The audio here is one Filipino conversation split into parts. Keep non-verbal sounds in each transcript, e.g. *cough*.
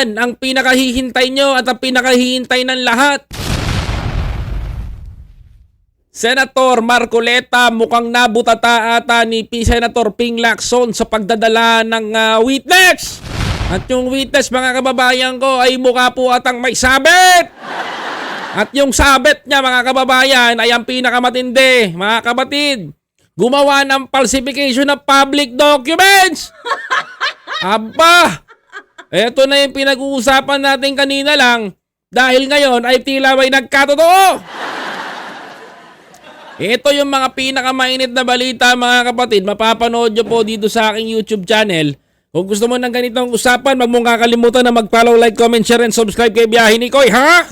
Yan ang pinakahihintay nyo at ang pinakahihintay ng lahat. Senator Marcoleta mukhang nabutata ata ni P. Senator Ping Lacson sa pagdadala ng ah, witness. At yung witness mga kababayan ko ay mukha po atang may sabit. At yung sabit niya mga kababayan ay ang pinakamatindi mga kapatid. Gumawa ng falsification ng public documents. Aba! Ito na yung pinag-uusapan natin kanina lang dahil ngayon ay tila may nagkatotoo. Ito yung mga pinakamainit na balita mga kapatid. Mapapanood nyo po dito sa aking YouTube channel. Kung gusto mo ng ganitong usapan, wag mong kakalimutan na mag-follow, like, comment, share, and subscribe kay Biyahe ni Koy, ha?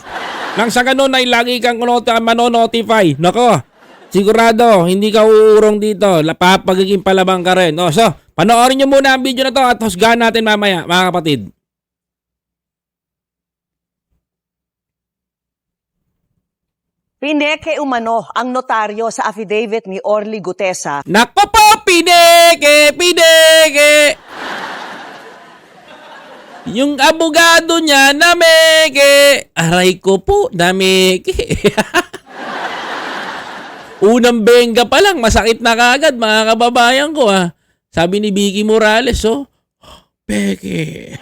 Nang sa ganun ay lagi kang not- manonotify. Nako, sigurado, hindi ka uurong dito. Lapapagiging palabang ka rin. O, so, panoorin nyo muna ang video na to at husgahan natin mamaya, mga kapatid. Pineke umano ang notaryo sa affidavit ni Orly Gutesa Nako po, pineke, pineke. Yung abogado niya, nameke. Aray ko po, nameke. *laughs* Unang benga pa lang, masakit na kagad, mga kababayan ko ha. Sabi ni Vicky Morales, oh, peke.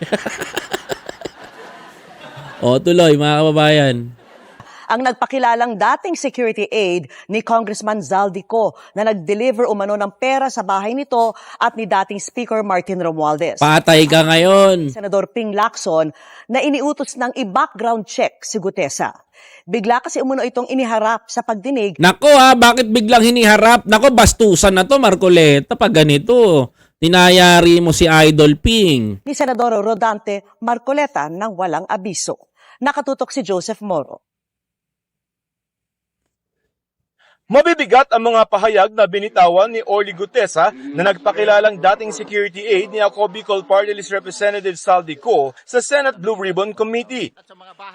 *laughs* o, tuloy, mga kababayan. Ang nagpakilalang dating security aide ni Congressman Zaldico na nag-deliver umano ng pera sa bahay nito at ni dating Speaker Martin Romualdez. Patay ka ngayon. Senador Ping Lacson na iniutos ng i-background check si Gutesa. Bigla kasi umuno itong iniharap sa pagdinig Nako ha, bakit biglang hiniharap? Nako, bastusan na to, Marcoleta, pag ganito. Tinayari mo si Idol Ping. ni Senador Rodante Marcoleta ng walang abiso. Nakatutok si Joseph Moro. Mabibigat ang mga pahayag na binitawan ni Orly Gutesa na nagpakilalang dating security aide ni ako Bicol Party List Representative Saldi Co sa Senate Blue Ribbon Committee.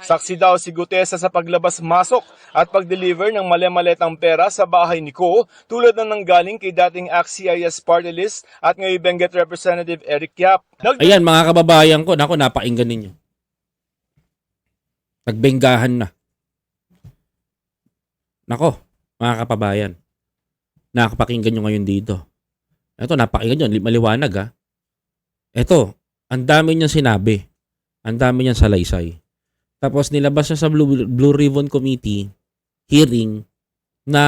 Saksi daw si Gutesa sa paglabas-masok at pag-deliver ng mali-maletang pera sa bahay ni Co tulad ng nanggaling kay dating ACT-CIS Party List at ngayon Benguet Representative Eric Yap. Nag- Ayan, mga kababayan ko, nako, napakinggan ninyo. Nagbenggahan na. Nako, mga kababayan. Nakakapakinggan nyo ngayon dito. Ito, napakinggan nyo, li- maliwanag ha. Ito, ang dami niyang sinabi. Ang dami niyang salaysay. Tapos nilabas niya sa Blue, Blue Ribbon Committee hearing na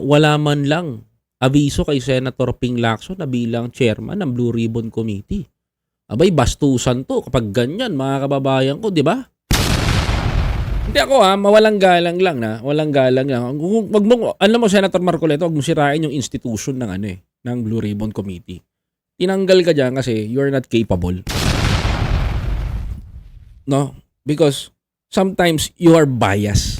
wala man lang abiso kay Senator Ping Lacson na bilang chairman ng Blue Ribbon Committee. Abay, bastusan to kapag ganyan, mga kababayan ko, di ba? Hindi ako ha, mawalang galang lang na, walang galang lang. Wag mo, alam mo, Senator Marcoleta, wag mo sirain yung institution ng ano eh, ng Blue Ribbon Committee. Tinanggal ka dyan kasi you're not capable. No? Because sometimes you are biased.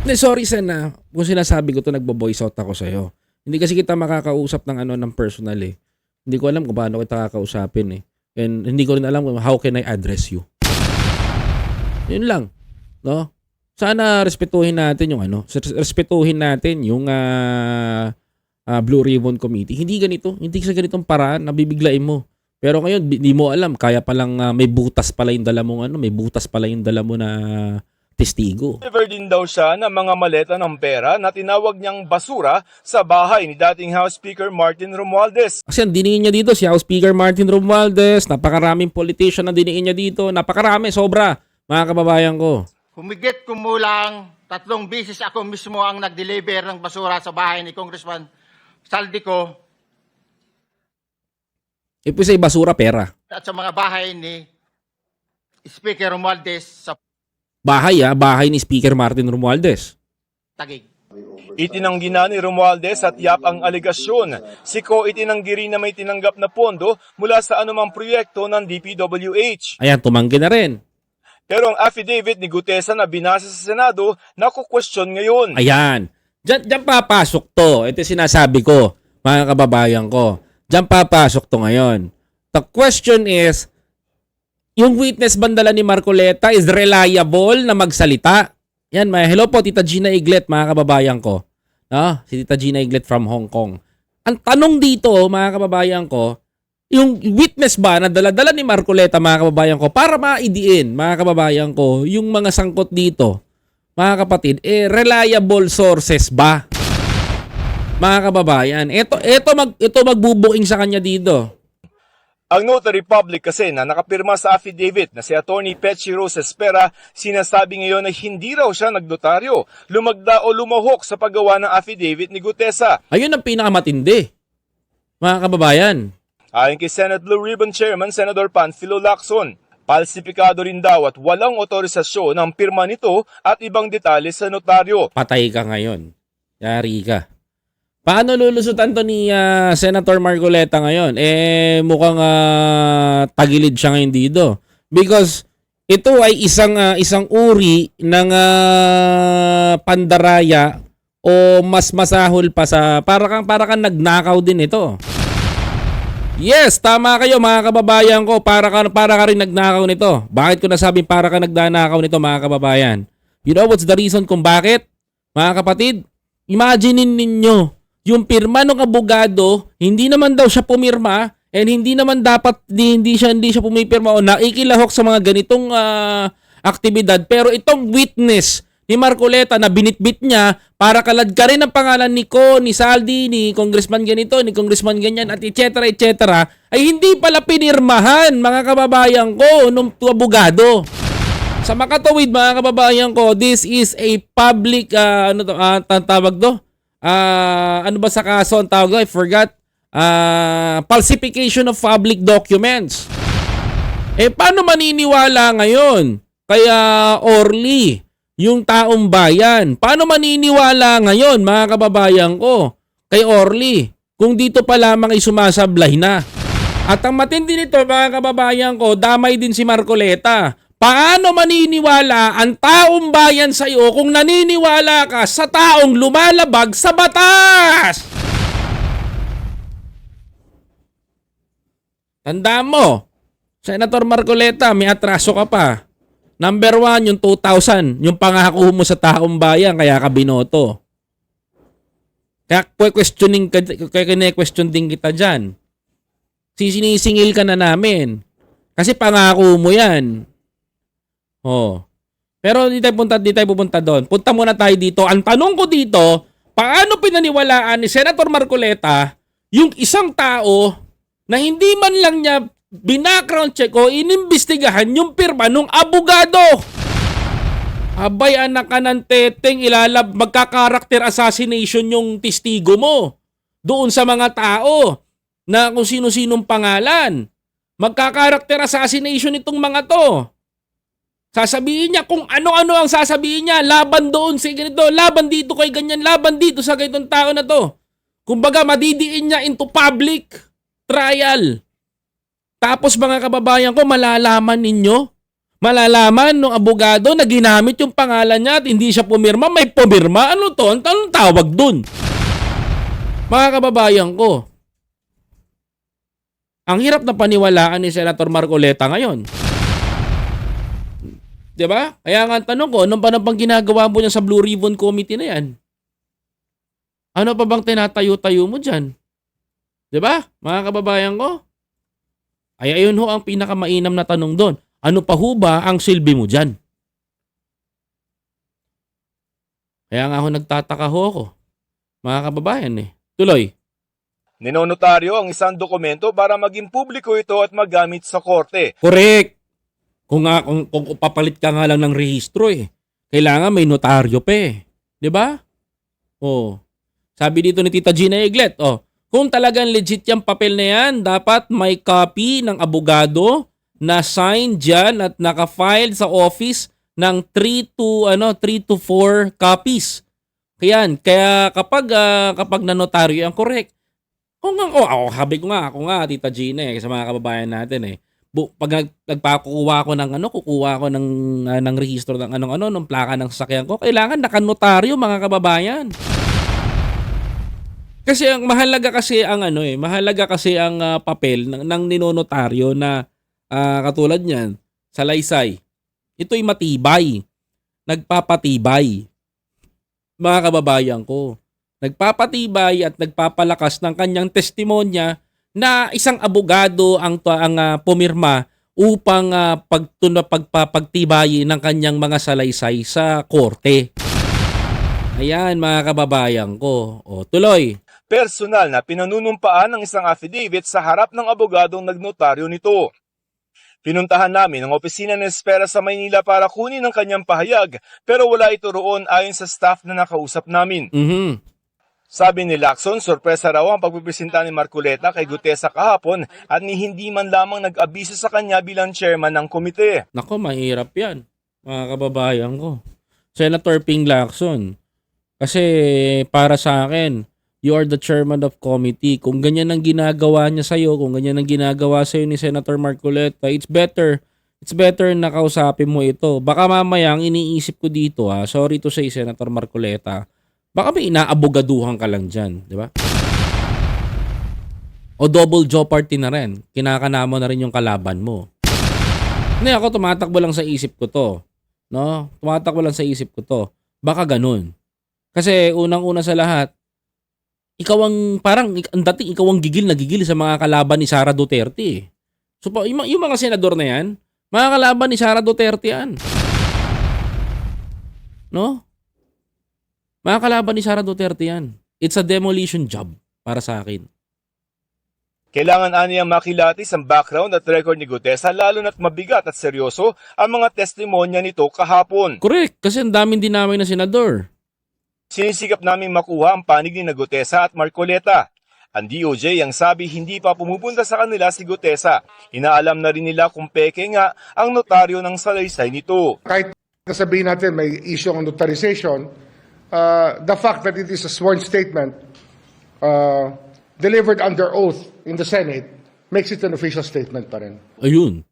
Hindi, sorry Sen na kung sinasabi ko to nagbo-voice out ako sa'yo. Hindi kasi kita makakausap ng ano ng personal eh. Hindi ko alam kung paano kita kakausapin eh. And hindi ko rin alam how can I address you. Yun lang. No? Sana respetuhin natin yung ano, res- respetuhin natin yung ah, ah, Blue Ribbon Committee. Hindi ganito, hindi sa ganitong paraan nabibiglain mo. Pero ngayon, di di mo alam, kaya palang ah, may butas pala yung dala mong ano, may butas pala yung dala mo na testigo. Deliver din daw siya ng mga maleta ng pera na tinawag niyang basura sa bahay ni dating House Speaker Martin Romualdez. Kasi ang diniin niya dito, si House Speaker Martin Romualdez, napakaraming politician na diniin niya dito, napakarami, sobra, mga kababayan ko. Humigit kumulang tatlong bisis ako mismo ang nag-deliver ng basura sa bahay ni Congressman Saldico Ipusay basura pera. at sa mga bahay ni Speaker Romualdez sa Bahay ah, bahay ni Speaker Martin Romualdez. Tagig. Itinanggi na ni Romualdez at Yap ang aligasyon. Si Ko itinanggi rin na may tinanggap na pondo mula sa anumang proyekto ng DPWH. Ayan, tumanggi na rin. Pero ang affidavit ni Gutesa na binasa sa Senado, naku-question ngayon. Ayan. Diyan, diyan papasok to. Ito sinasabi ko, mga kababayan ko. Diyan papasok to ngayon. The question is, yung witness bandala ni Marcoleta is reliable na magsalita? Yan, may hello po, Tita Gina Iglet, mga kababayan ko. No? Si Tita Gina Iglet from Hong Kong. Ang tanong dito, mga kababayan ko, yung witness ba na dala-dala ni Marcoleta mga kababayan ko para maidiin mga kababayan ko yung mga sangkot dito mga kapatid eh reliable sources ba? Mga kababayan ito ito mag ito magbubuking sa kanya dito. Ang notary public kasi na nakapirma sa affidavit na si Attorney Petsi Rose Espera sinasabi ngayon na hindi raw siya nagdotaryo, lumagda o lumahok sa paggawa ng affidavit ni Gutesa. ayun ang pinakamatindi mga kababayan Ayon kay Senate Blue Ribbon Chairman Senator Panfilo Lacson, palsipikado rin daw at walang otorisasyon ang pirma nito at ibang detalye sa notaryo. patay ka ngayon. Yari ka. Paano lulusutan to ni ah, Senator Margoleta ngayon? Eh, mukhang ah, tagilid siya ngayon dito. Because ito ay isang ah, isang uri ng ah, pandaraya o mas masahol pa sa para kang para kang nagnakaw din ito. Yes, tama kayo mga kababayan ko. Para ka, para ka rin nagnakaw nito. Bakit ko nasabing para ka nagnanakaw nito mga kababayan? You know what's the reason kung bakit? Mga kapatid, imaginein ninyo, yung pirma ng abogado, hindi naman daw siya pumirma and hindi naman dapat di, hindi siya hindi siya pumipirma o naikilahok sa mga ganitong ah, aktibidad pero itong witness ni Marcoleta na binitbit niya para kalad ka rin ang pangalan ni Ko, ni Saldi, ni Congressman ganito, ni Congressman ganyan at etc. etc. ay hindi pala pinirmahan mga kababayan ko nung abogado. Sa makatawid mga kababayan ko, this is a public ah, ano to, ta- tawag do? Ah, ano ba sa kaso ang tawag do? I forgot. Ah, falsification of public documents. Eh paano maniniwala ngayon? Kaya Orly, yung taong bayan, paano maniniwala ngayon mga kababayan ko? Kay Orly, kung dito pa lamang ay sumasablay na. At ang matindi nito mga kababayan ko, damay din si Marcoleta. Paano maniniwala ang taong bayan sa iyo kung naniniwala ka sa taong lumalabag sa batas? Tandaan mo, Senator Marcoleta, may atraso ka pa. Number one, yung 2,000, yung pangako mo sa taong bayan, kaya ka binoto. Kaya questioning ka, kaya kine-question din kita dyan. Sinisingil ka na namin. Kasi pangako mo yan. Oh. Pero di tayo punta, di tayo pupunta doon. Punta muna tayo dito. Ang tanong ko dito, paano pinaniwalaan ni Senator Marcoleta yung isang tao na hindi man lang niya binackground check o inimbestigahan yung pirma ng abogado? Abay, anak ka ng teteng, ilalab, magkakarakter assassination yung testigo mo. Doon sa mga tao na kung sino-sinong pangalan. Magkakarakter assassination itong mga to. Sasabihin niya kung ano-ano ang sasabihin niya. Laban doon sa ganito, laban dito kay ganyan, laban dito sa ganitong tao na to. Kumbaga, madidiin niya into public trial. Tapos mga kababayan ko, malalaman ninyo, malalaman ng abogado na ginamit yung pangalan niya at hindi siya pumirma, may pumirma. Ano to? An- Anong tawag dun? Mga kababayan ko, ang hirap na paniwalaan ni Senator Marcoleta ngayon. 'Di ba? Kaya nga tanong ko, anong pa bang ginagawa mo niya sa Blue Ribbon Committee na 'yan? Ano pa bang tinatayo-tayo mo diyan? 'Di ba? Mga kababayan ko? Ay ayun ho ang pinakamainam na tanong doon. Ano pa ho ba ang silbi mo diyan? Kaya nga ho nagtataka ho ako. Mga kababayan eh. Tuloy. Ninonotaryo ang isang dokumento para maging publiko ito at magamit sa korte. Correct. Kung, nga, kung, kung papalit ka nga lang ng rehistro eh. Kailangan may notaryo pa eh. 'Di ba? Oh. Sabi dito ni Tita Gina Eglet, oh, kung talagang legit yung papel na yan, dapat may copy ng abogado na sign dyan at naka-file sa office ng 3 to ano 3 to 4 copies. Kaya kaya kapag ah, kapag nanotaryo ang correct. Kung nga, oh, ako, sabi ko nga, ako nga, Tita Gina, eh, sa mga kababayan natin eh. Bu, pag nag, nagpakukuha ko ng ano, kukuha ko ng, ah, ng rehistro ng anong ano, ng plaka ng sasakyan ko, kailangan nakanotaryo mga kababayan. Kasi ang mahalaga kasi ang ano eh, mahalaga kasi ang ah, papel ng, ng ninonotaryo na ah, katulad niyan, salaysay. Ito'y matibay. Nagpapatibay. Mga kababayan ko nagpapatibay at nagpapalakas ng kanyang testimonya na isang abogado ang ang ah, pumirma upang uh, pagtuna pagpapagtibayin ng kanyang mga salaysay sa korte. Ayan mga kababayan ko. O tuloy. Personal na pinanunumpaan ng isang affidavit sa harap ng abogadong nagnotaryo nito. Pinuntahan namin ang opisina ng Espera sa Maynila para kunin ang kanyang pahayag pero wala ito roon ayon sa staff na nakausap namin. Mhm. Sabi ni Lacson, sorpresa raw ang pagpipresenta ni Marculeta kay Gutesa kahapon at ni hindi man lamang nag-abiso sa kanya bilang chairman ng komite. Nako, mahirap yan. Mga kababayan ko. Senator Ping Lacson. Kasi para sa akin, you are the chairman of committee. Kung ganyan ang ginagawa niya sa'yo, kung ganyan ang ginagawa sa'yo ni Senator Marcoleta, it's better. It's better na kausapin mo ito. Baka mamaya ang iniisip ko dito ha, sorry to say Senator Marcoleta, baka may inaabogaduhan ka lang dyan, di ba? O double jeopardy na rin. Kinakana mo na rin yung kalaban mo. Hindi ako tumatakbo lang sa isip ko to. No? Tumatakbo lang sa isip ko to. Baka ganun. Kasi unang-una sa lahat, ikaw ang parang ang dating ikaw ang gigil na gigil sa mga kalaban ni Sara Duterte. eh. So yung, mga- yung mga senador na yan, mga kalaban ni Sara Duterte yan. No? Mga kalaban ni Sara Duterte yan. It's a demolition job para sa akin. Kailangan aniyang makilatis ang background at record ni Gutesa lalo na't mabigat at seryoso ang mga testimonya nito kahapon. Correct, kasi ang daming dinamay na senador. Sinisikap naming makuha ang panig ni Gutesa at Marcoleta. Ang DOJ ang sabi hindi pa pumupunta sa kanila si Gutesa. Inaalam na rin nila kung peke nga ang notaryo ng salaysay nito. kahit sabihin natin may issue ng notarization, uh, the fact that it is a sworn statement uh, delivered under oath in the Senate makes it an official statement pa rin. Ayun.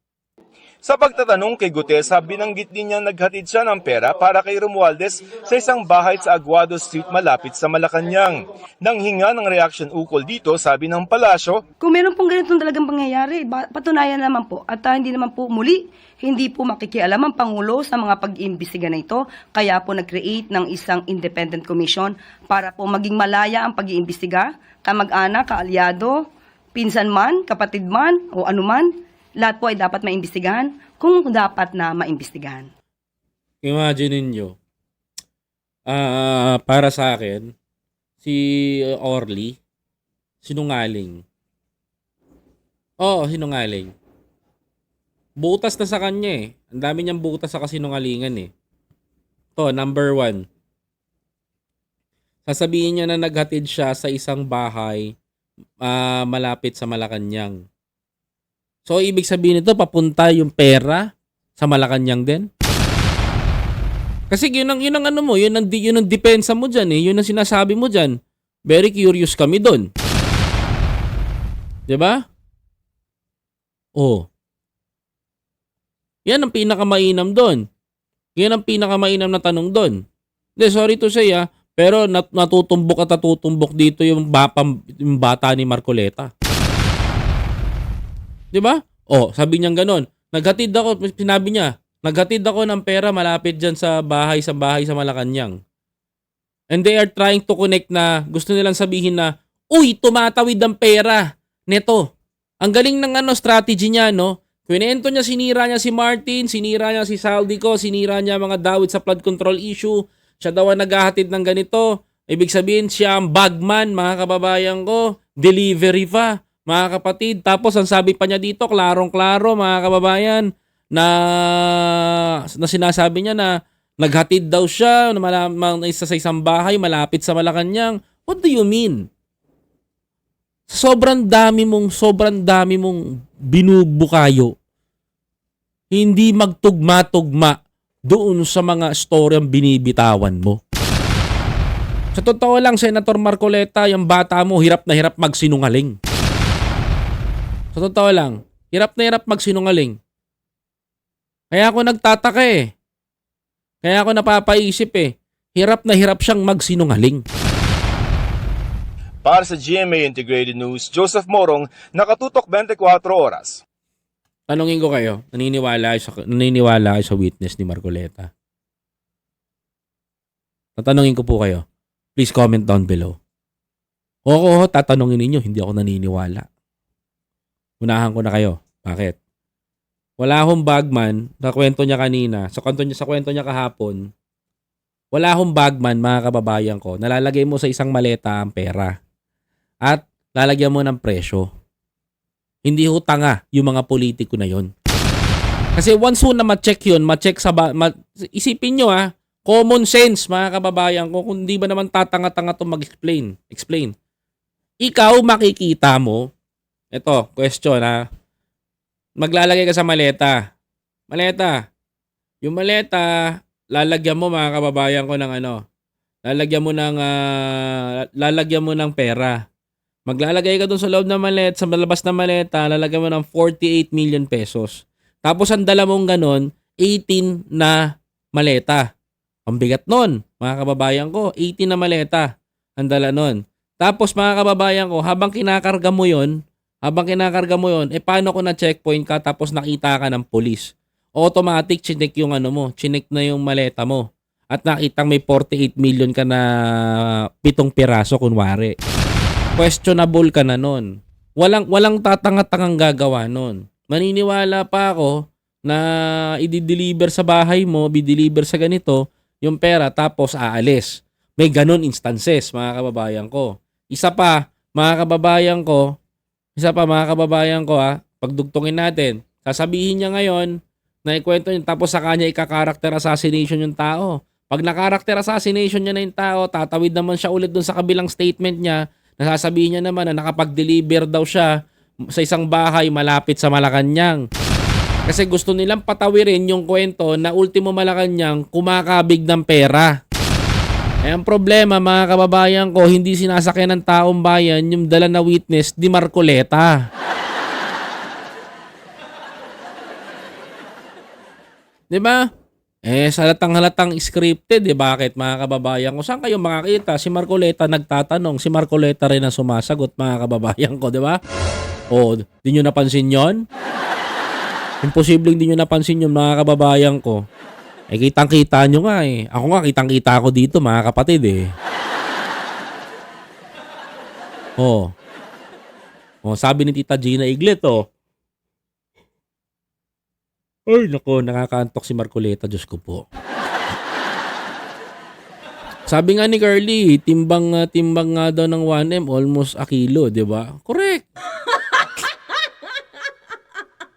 Sa pagtatanong kay Gutesa, binanggit din niyang naghatid siya ng pera para kay Romualdez sa isang bahay sa Aguado Street malapit sa Malacanang. Nang hinga ng reaction ukol dito, sabi ng palasyo, Kung meron pong ganitong talagang pangyayari, patunayan naman po at ah, hindi naman po muli, hindi po makikialam ang Pangulo sa mga pag-iimbestiga na ito. Kaya po nag-create ng isang independent commission para po maging malaya ang pag-iimbestiga, kamag-anak, kaalyado, pinsan man, kapatid man, o anuman, lahat po ay dapat maimbestigahan kung dapat na maimbestigahan. Imagine ninyo, ah para sa akin, si Orly, sinungaling. Oo, sinungaling. Butas na sa kanya eh. Ang dami niyang butas sa kasinungalingan eh. To, number one. Sasabihin niya na naghatid siya sa isang bahay ah, malapit sa Malacanang. So, ibig sabihin nito, papunta yung pera sa Malacanang din? Kasi yun ang, yun ang ano mo, yun ang, yun ang depensa mo dyan eh. Yun ang sinasabi mo dyan. Very curious kami doon. ba? Oh. Yan ang pinakamainam doon. Yan ang pinakamainam na tanong doon. Hindi, sorry to say ah, pero nat- natutumbok at natutumbok dito yung, bapam, yung bata ni Marcoleta. 'Di ba? Oh, sabi niya ganon. Naghatid ako, sinabi niya, naghatid ako ng pera malapit diyan sa bahay sa bahay sa Malacanang. And they are trying to connect na gusto nilang sabihin na, uy, tumatawid ang pera neto. Ang galing ng ano strategy niya, no? Kwento niya, sinira niya si Martin, sinira niya si Saldico, sinira niya mga dawit sa flood control issue. Siya daw ang naghahatid ng ganito. Ibig sabihin, siya ang bagman, mga kababayan ko. Delivery pa, mga kapatid. Tapos, ang sabi pa niya dito, klarong-klaro, mga kababayan, na, na sinasabi niya na naghatid daw siya na mala, ma- isa sa isang bahay malapit sa Malacanang. What do you mean? Sobrang dami mong, sobrang dami mong binubukayo. Hindi magtugma-tugma doon sa mga storyang binibitawan mo. Sa totoo lang, Senator Marcoleta, yung bata mo, hirap na hirap magsinungaling. Sa totoo lang, hirap na hirap magsinungaling. Kaya ako nagtataka eh. Kaya ako napapaisip eh. Hirap na hirap siyang magsinungaling. para sa GMA Integrated News, Joseph Morong, nakatutok 24 oras. Tanungin ko kayo, naniniwala kayo sa, naniniwala kayo sa witness ni Marcoleta? Tatanungin ko po kayo. Please comment down below. Oo, tatanungin ninyo, hindi ako naniniwala. Unahan ko na kayo. Bakit? Wala akong bagman, sa kwento niya kanina, sa kwento niya, sa kwento niya kahapon, wala akong bagman, mga kababayan ko, nalalagay mo sa isang maleta ang pera. At lalagyan mo ng presyo. Hindi ho tanga yung mga politiko na yon. Kasi once ho na ma-check yun, ma-check sa... Ba- ma- isipin nyo ha, common sense mga kababayan ko, kung di ba naman tatanga-tanga to mag-explain. Explain. Ikaw makikita mo, ito, question ha, maglalagay ka sa maleta. Maleta. Yung maleta, lalagyan mo mga kababayan ko ng ano, lalagyan mo ng, ah, lalagyan mo ng pera. Maglalagay ka doon sa loob ng maleta, sa labas ng maleta, lalagyan mo ng 48 million pesos. Tapos ang dala mong ganon, 18 na maleta. Ang bigat nun, mga kababayan ko, 18 na maleta ang dala nun. Tapos mga kababayan ko, habang kinakarga mo yon, habang kinakarga mo yon, eh paano kung na-checkpoint ka tapos nakita ka ng polis? Automatic chinek yung ano mo, chinek na yung maleta mo. At nakitang may 48 million ka na pitong piraso kunwari. Questionable ka na nun. Walang, walang tatanga-tangang gagawa nun. Maniniwala pa ako na i-deliver sa bahay mo, bi-deliver sa ganito, yung pera tapos aalis. May ganun instances, mga kababayan ko. Isa pa, mga kababayan ko, isa pa mga kababayan ko ha, pagdugtungin natin, sasabihin niya ngayon na ikwento niya tapos sa kanya ika-character assassination yung tao. Pag na-character assassination niya na yung tao, tatawid naman siya ulit dun sa kabilang statement niya, nasasabihin niya naman na nakapag-deliver daw siya sa isang bahay malapit sa Malacanang. Kasi gusto nilang patawirin yung kwento na ultimo Malacanang kumakabig ng pera. Eh, ang problema mga kababayan ko, hindi sinasakyan ng taong bayan yung dala na witness di Marcoleta. *laughs* Di ba? Eh, sa halatang scripted, eh, bakit mga kababayan ko? Saan kayo makakita? Si Marcoleta nagtatanong, si Marcoleta rin ang sumasagot mga kababayan ko, di ba? O, di nyo napansin yon? Imposibleng di nyo napansin yun mga kababayan ko. Eh, kitang-kita nyo nga eh. Ako nga, kitang-kita ako dito mga kapatid eh. Oh. Oh, sabi ni Tita Gina Iglet oh. Ay, nako, nakakaantok si Marcoleta, Diyos ko po. Sabi nga ni Carly, timbang ah, timbang nga daw ng 1M almost a kilo, 'di ba? Correct.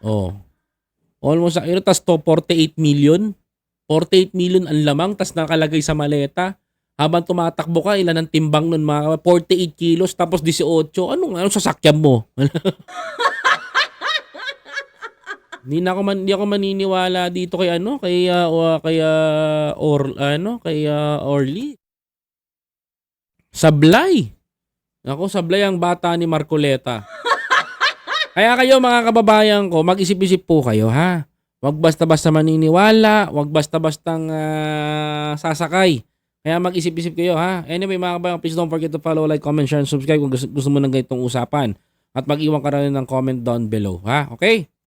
oh. Almost a kilo tas to 48 million. 48 million ang lamang tas nakalagay sa maleta. Habang tumatakbo ka, ilan ang timbang nun mga 48 kilos tapos 18. Anong anong sasakyan mo? *laughs* Hindi na ako man, hindi ako maniniwala dito kay ano, kay o- kay ah, or ano, kay ah, Orly. Sablay. Ako, sablay ang bata ni Marcoleta. Kaya kayo mga kababayan ko, mag-isip-isip po kayo ha. Huwag basta-basta maniniwala, huwag basta-bastang ah, sasakay. Kaya mag-isip-isip kayo ha. Anyway mga kababayan, please don't forget to follow, like, comment, share, and subscribe kung gusto, gusto mo ng ganitong usapan. At mag-iwan ka rin ng comment down below ha. Okay?